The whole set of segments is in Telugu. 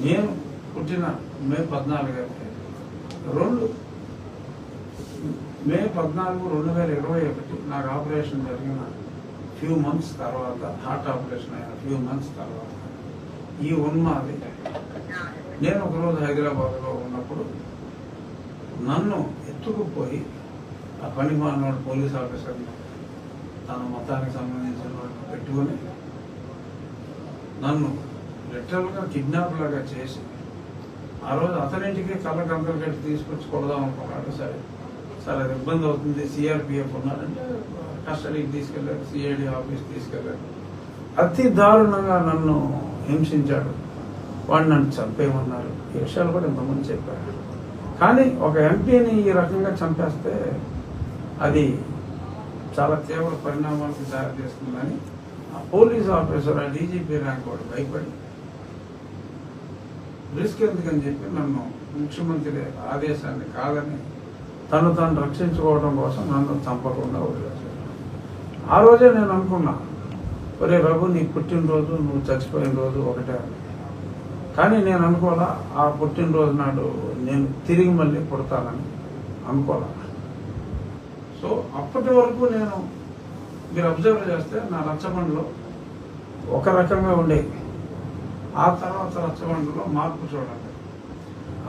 నేను పుట్టిన మే పద్నాలుగు రెండు. మే పద్నాలుగు రెండు వేల ఇరవై ఒకటి నాకు ఆపరేషన్ జరిగిన ఫ్యూ మంత్స్ తర్వాత హార్ట్ ఆపరేషన్ అయిన ఫ్యూ మంత్స్ తర్వాత ఈ ఉన్మాది నేను ఒకరోజు హైదరాబాద్లో ఉన్నప్పుడు నన్ను ఎత్తుకుపోయి ఆ పని మానవాడు పోలీస్ ఆఫీసర్ని తన మతానికి సంబంధించిన వాడిని పెట్టుకొని నన్ను లిటరల్గా కిడ్నాప్ లాగా చేసి ఆ రోజు అతనింటికి కళ్ళ కంకలు కట్టి తీసుకొచ్చి కొడదాం అనుకున్నాడు. సరే సరే అది ఇబ్బంది అవుతుంది. సిఆర్పిఎఫ్ ఉన్నారంటే కస్టడీకి తీసుకెళ్ళారు సిఐడి ఆఫీస్ తీసుకెళ్ళారు అతి దారుణంగా నన్ను హింసించాడు. వాడు నన్ను చంపేయమన్నారు. ఈ విషయాలు కూడా ఇంతమంది చెప్పారు కానీ ఒక ఎంపీని ఈ రకంగా చంపేస్తే అది చాలా తీవ్ర పరిణామాలకు దారితీస్తుందని ఆ పోలీస్ ఆఫీసర్ ఆ డీజీపీ ర్యాంక్ వాడు భయపడి రిస్క్ ఎందుకని చెప్పి నన్ను ముఖ్యమంత్రి ఆదేశాన్ని కాదని తను తాను రక్షించుకోవడం కోసం నన్ను చంపకుండా వదిలేశాడు ఆ రోజే నేను అనుకున్నా ఒరే రఘు నీ పుట్టినరోజు నువ్వు చచ్చిపోయిన రోజు ఒకటే కానీ నేను అనుకోవాలా ఆ పుట్టినరోజు నాడు నేను తిరిగి మళ్ళీ పుడతానని అనుకోవాలా? సో అప్పటి వరకు నేను మీరు అబ్జర్వ్ చేస్తే నా రచ్చబండ్లో ఒక రకంగా ఉండేది. ఆ తర్వాత రచ్చబండలో మార్పు చూడండి.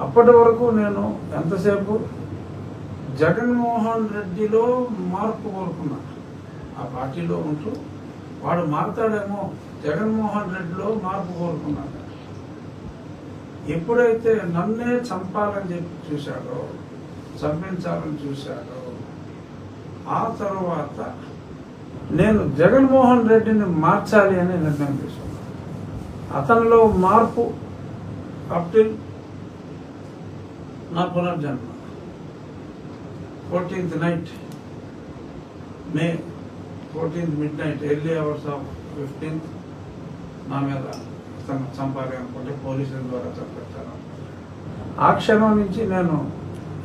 అప్పటి వరకు నేను ఎంతసేపు జగన్మోహన్ రెడ్డిలో మార్పు కోరుకున్నా. ఆ పార్టీలో ఉంటూ వాడు మారుతాడేమో జగన్మోహన్ రెడ్డిలో మార్పు కోరుకున్నాడు ఎప్పుడైతే నన్నే చంపాలని చెప్పి చూశాడో చంపించాలని చూశాడో ఆ తర్వాత నేను జగన్మోహన్ రెడ్డిని మార్చాలి అని నిర్ణయం తీసుకున్నాను అతనిలో మార్పు అప్టిల్ నా పునర్జన్మ fourteenth night May fourteenth midnight early hours of fifteenth నా మీద తను చంపాలి అనుకుంటే పోలీసుల ద్వారా చంపించాను ఆ క్షణం నుంచి నేను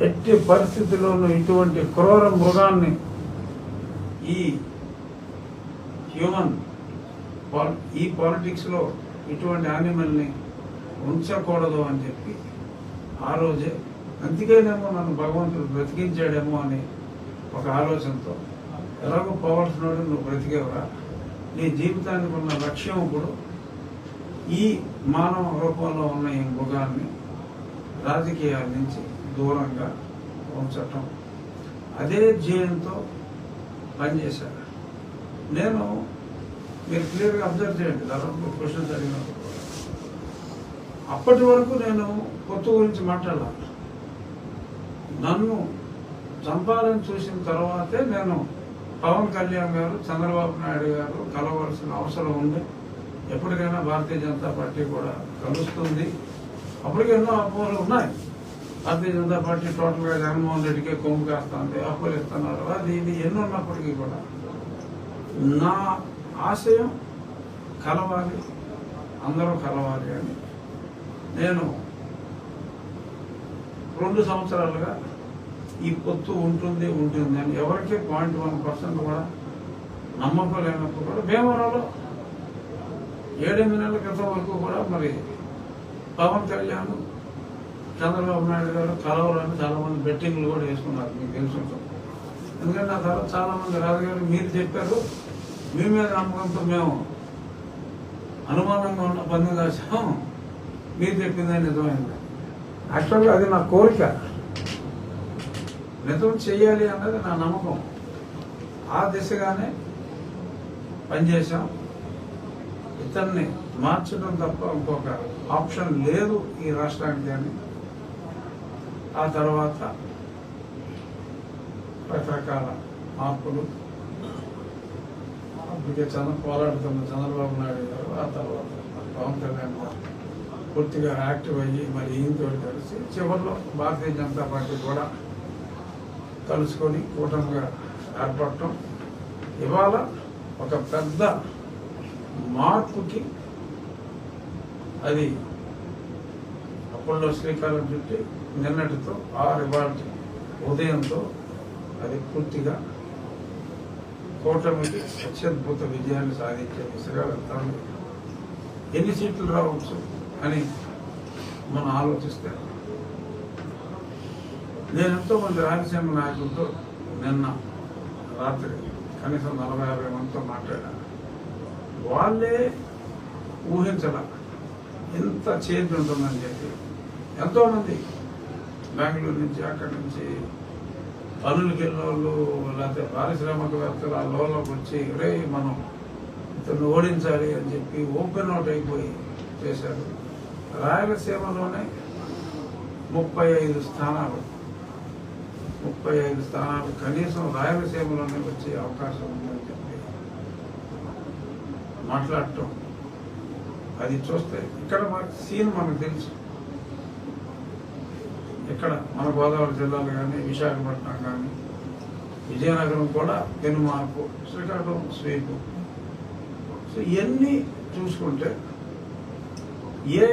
ఎట్టి పరిస్థితిలోనూ ఇటువంటి క్రూర మృగాన్ని ఈ హ్యూమన్ ఈ పాలిటిక్స్లో ఇటువంటి యానిమల్ని ఉంచకూడదు అని చెప్పి ఆ రోజే అందుకేనేమో నన్ను భగవంతుడు బ్రతికించాడేమో అని ఒక ఆలోచనతో ఎలాగో పోవాల్సినోడు నువ్వు బ్రతికేవరా? నీ జీవితానికి ఉన్న లక్ష్యం ఇప్పుడు ఈ మానవ రూపంలో ఉన్న ఈ మృగాన్ని రాజకీయాల నుంచి దూరంగా ఉంచటం. అదే ధ్యేయంతో పనిచేశారు. నేను మీరు క్లియర్గా అబ్జర్వ్ చేయండి. తర్వాత క్వశ్చన్స్ అడిగినప్పుడు అప్పటి వరకు నేను కొత్త గురించి మాట్లాడాలి. నన్ను చంపాలని చూసిన తర్వాతే నేను పవన్ కళ్యాణ్ గారు చంద్రబాబు నాయుడు గారు కలవలసిన అవసరం ఉంది. ఎప్పటికైనా భారతీయ జనతా పార్టీ కూడా కలుస్తుంది. అప్పటికి ఎన్నో అపోహలు ఉన్నాయి. భారతీయ జనతా పార్టీ టోటల్గా జగన్మోహన్ రెడ్డికి కొమ్ము కాస్తుంది అపోహలు ఇస్తున్నారు అది ఇది ఎన్నో ఉన్నప్పటికీ కూడా నా ఆశయం కలవాలి అందరూ కలవాలి అని నేను రెండు సంవత్సరాలుగా ఈ పొత్తు ఉంటుంది ఉంటుంది అని ఎవరికి పాయింట్ వన్ పర్సెంట్ కూడా నమ్మకలేనప్పుడు కూడా భీమవరంలో ఏడెనిమిది నెలల క్రితం వరకు కూడా మరి పవన్ కళ్యాణ్ చంద్రబాబు నాయుడు గారు కలవరని చాలామంది బెట్టింగ్లు కూడా వేసుకున్నారు మీకు తెలుసుకుంటాం ఎందుకంటే ఆ తర్వాత చాలామంది రాజుగారు మీరు చెప్పారు మీ మీద నమ్మకంతో మేము అనుమానంగా ఉన్న పని కాసాం మీరు చెప్పిందే నిజమైంది. యాక్చువల్గా అది నా కోరిక. నిజం చేయాలి అన్నది నా నమ్మకం. ఆ దిశగానే పనిచేశాం. ఇతన్ని మార్చడం తప్ప ఇంకొక ఆప్షన్ లేదు ఈ రాష్ట్రానికి అని. ఆ తర్వాత రకరకాల మార్పులు అందుకే చంద్ర పోరాడుతున్న చంద్రబాబు నాయుడు గారు ఆ తర్వాత పవన్ కళ్యాణ్ గారు పూర్తిగా యాక్టివ్ అయ్యి మరి ఈయనతో కలిసి చివరిలో భారతీయ జనతా పార్టీ కూడా కలుసుకొని కూటమిగా ఏర్పడటం. ఇవాళ ఒక పెద్ద మార్పుకి అది అప్పుల్లో శ్రీకారం చుట్టి నిన్నటితో ఆ రివాల్ట్ ఉదయంతో అది పూర్తిగా కూటమికి అత్యద్భుత విజయాన్ని సాధించే దిశగా వెళ్తాను ఎన్ని సీట్లు రావచ్చు అని మనం ఆలోచిస్తే. నేను ఎంతో మంది రాయలసీమ నాయకులతో నిన్న రాత్రి కనీసం నలభై యాభై మందితో మాట్లాడాను. వాళ్ళే ఊహించాల ఇంత చేంజ్ ఉంటుందని చెప్పి ఎంతోమంది బెంగళూరు నుంచి అక్కడి నుంచి పనులకి వెళ్ళిన లేకపోతే పారిశ్రామికవేత్తలు ఆ లోన్లోకి వచ్చి రే మనం ఇతను ఓడించాలి అని చెప్పి ఓపెన్ అవుట్ అయిపోయి చేశారు రాయలసీమలోనే ముప్పై ఐదు స్థానాలు. ముప్పై ఐదు స్థానాలు. కనీసం రాయలసీమలోనే వచ్చే అవకాశం ఉందని చెప్పి మాట్లాడటం. అది చూస్తే ఇక్కడ మనకి సీన్ మనకు తెలుసు. ఇక్కడ మన గోదావరి జిల్లాలు కానీ విశాఖపట్నం కానీ విజయనగరం కూడా పెనుమార్పు శ్రీకాకుళం స్వీపు సో ఇవన్నీ చూసుకుంటే ఏ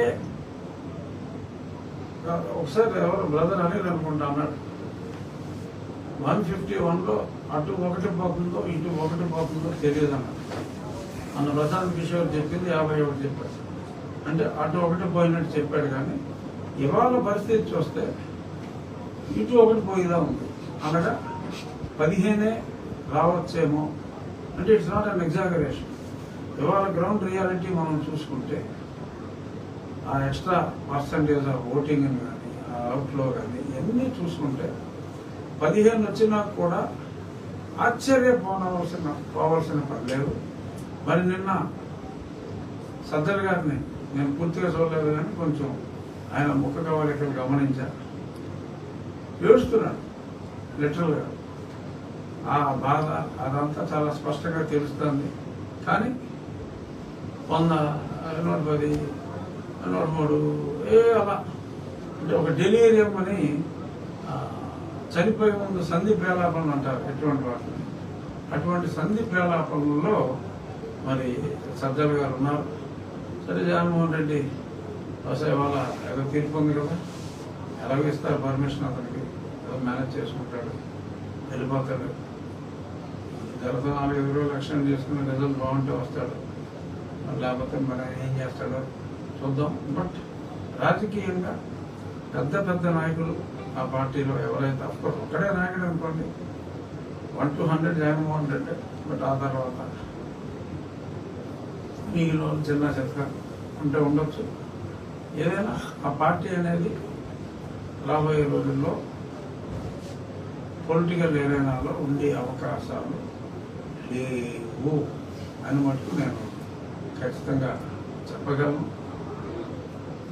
ఒకసారి ఎవరు బ్రదర్ అనిల్ అనుకుంటా అన్నాడు. వన్ ఫిఫ్టీ వన్లో అటు ఒకటి పోతుందో ఇటు ఒకటి పోతుందో తెలియదు అన్నాడు. అన్న ప్రశాంత్ కిషోర్ చెప్పింది యాభై ఒకటి చెప్పాడు. అంటే అటు ఒకటి పోయినట్టు చెప్పాడు కానీ ఇవాళ పరిస్థితి చూస్తే ఇటు ఒకటి పోయిదా ఉంది. అనగా పదిహేనే రావచ్చేమో అంటే ఇట్స్ నాట్ అన్ ఎగ్జాగరేషన్ ఇవాళ గ్రౌండ్ రియాలిటీ మనం చూసుకుంటే ఆ ఎక్స్ట్రా పర్సంటేజ్ ఆఫ్ ఓటింగ్ కానీ ఆ అవుట్లో కానీ ఇవన్నీ చూసుకుంటే పదిహేను వచ్చినా కూడా ఆశ్చర్యపోనవలసిన పోవలసిన పని లేదు. మరి నిన్న సజ్జల గారిని నేను పూర్తిగా చూడలేదు కానీ కొంచెం ఆయన ముఖ కవలికలు గమనించాను. ఏడుస్తున్నాడు లిటరల్గా ఆ బాధ అదంతా చాలా స్పష్టంగా తెలుస్తుంది. కానీ వంద నూట పది నూట మూడు ఏ అలా. అంటే ఒక డెలీరియం అని చనిపోయే ముందు సంధి ప్రేలాపనలు అంటారు ఎటువంటి వాటిని. అటువంటి సంధి ప్రేలాపనలో మరి సజ్జల గారు ఉన్నారు. సరే జగన్మోహన్ రెడ్డి బహుశా వాళ్ళ ఏదో తీర్పు ఉంది కదా. ఎలాగో ఇస్తారు పర్మిషన్ అతనికి. మేనేజ్ చేసుకుంటాడు. వెళ్ళిపోతాడు. గత నాలుగైదు రోజులు లక్ష్యం చేసుకుని రిజల్ట్ బాగుంటే వస్తాడు. లేకపోతే మరి ఏం చేస్తాడో చూద్దాం. బట్ రాజకీయంగా పెద్ద పెద్ద నాయకులు ఆ పార్టీలో ఎవరైతే అఫ్కోర్స్ ఒక్కడే నాయకుడు అనుకోండి one two hundred Jaganmohan Reddy but ఆ తర్వాత మిగిలిన చిన్న చెత్త ఉంటే ఉండొచ్చు. ఏదైనా ఆ పార్టీ అనేది రాబోయే రోజుల్లో పొలిటికల్ ఏరియాలో ఉండే అవకాశాలు లేవు అని మటుకు నేను ఖచ్చితంగా చెప్పగలను.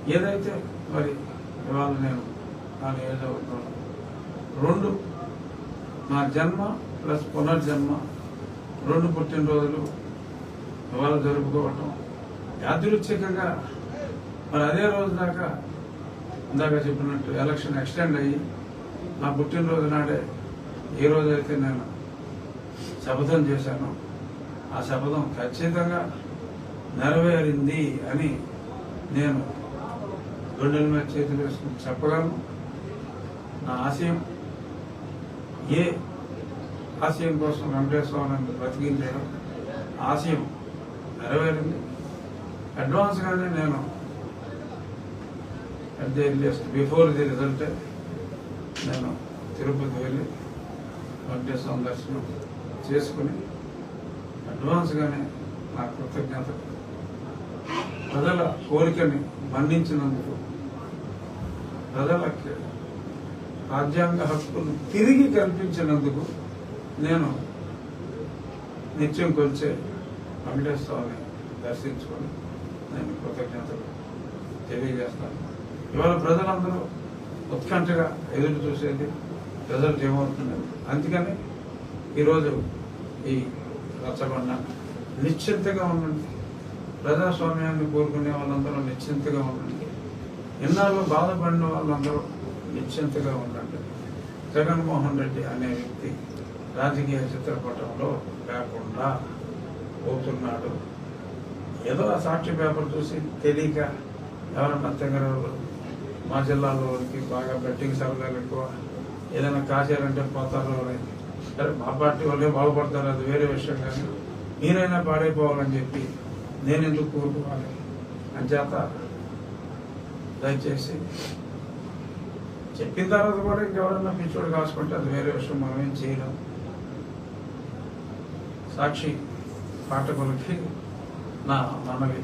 ఏదైతే మరి ఇవాళ నేను నా నియోజకవర్గంలో రెండు నా జన్మ ప్లస్ పునర్జన్మ రెండు పుట్టినరోజులు ఇవాళ జరుపుకోవటం యాదృచ్ఛికంగా మరి అదే రోజు దాకా ఇందాక చెప్పినట్టు ఎలక్షన్ ఎక్స్టెండ్ అయ్యి నా పుట్టినరోజు నాడే ఏ రోజైతే నేను శపథం చేశానో. ఆ శపథం ఖచ్చితంగా నెరవేరింది అని నేను గుండెల మీద చేతులు వేసుకుని చెప్పగలను. నా ఆశయం ఏ ఆశయం కోసం వెంకటేశ్వరాన్ని బ్రతికించడం ఆశయం నెరవేరింది. అడ్వాన్స్గానే నేను at the earliest before the result నేను తిరుపతి వెళ్ళి వెంకటేశ్వరం దర్శనం చేసుకుని అడ్వాన్స్గానే నా కృతజ్ఞత ప్రజల కోరికని మన్నించినందుకు ప్రజలకి రాజ్యాంగ హక్కును తిరిగి కల్పించినందుకు నేను నిత్యం కొలిచే వెంకటేశ్వరాన్ని దర్శించుకొని నేను కృతజ్ఞతలు తెలియజేస్తాను. ఇవాళ ప్రజలందరూ ఉత్కంఠగా ఎదురు చూసేది రిజల్ట్ ఏమవుతుంది అందుకని ఈరోజు ఈ రచ్చబండ నిశ్చింతగా ఉండండి. ప్రజాస్వామ్యాన్ని కోరుకునే వాళ్ళందరూ నిశ్చింతగా ఉండండి. ఎన్నాళ్ళు బాధపడిన వాళ్ళందరూ నిశ్చింతగా ఉండండి. జగన్మోహన్ రెడ్డి అనే వ్యక్తి రాజకీయ చిత్రపటంలో లేకుండా పోతున్నాడు. ఏదో ఆ సాక్షి పేపర్ చూసి తెలియక ఎవరన్నా తెగరవాళ్ళు మా జిల్లాలోకి బాగా బెట్టింగ్ సరదాలు ఎక్కువ. ఏదైనా కాశారంటే పోతారు ఎవరైతే సరే మా పార్టీ వాళ్ళే బాగుపడతారు అది వేరే విషయం కానీ. మీరైనా పాడైపోవాలని చెప్పి నేను ఎందుకు కోరుకోవాలి? అంచేత దయచేసి చెప్పిన తర్వాత కూడా ఇంకెవరన్నా పిచ్చోడు కాసుకుంటే అది వేరే విషయం మనం చేయడం సాక్షి పాఠకులకి నా మనవి.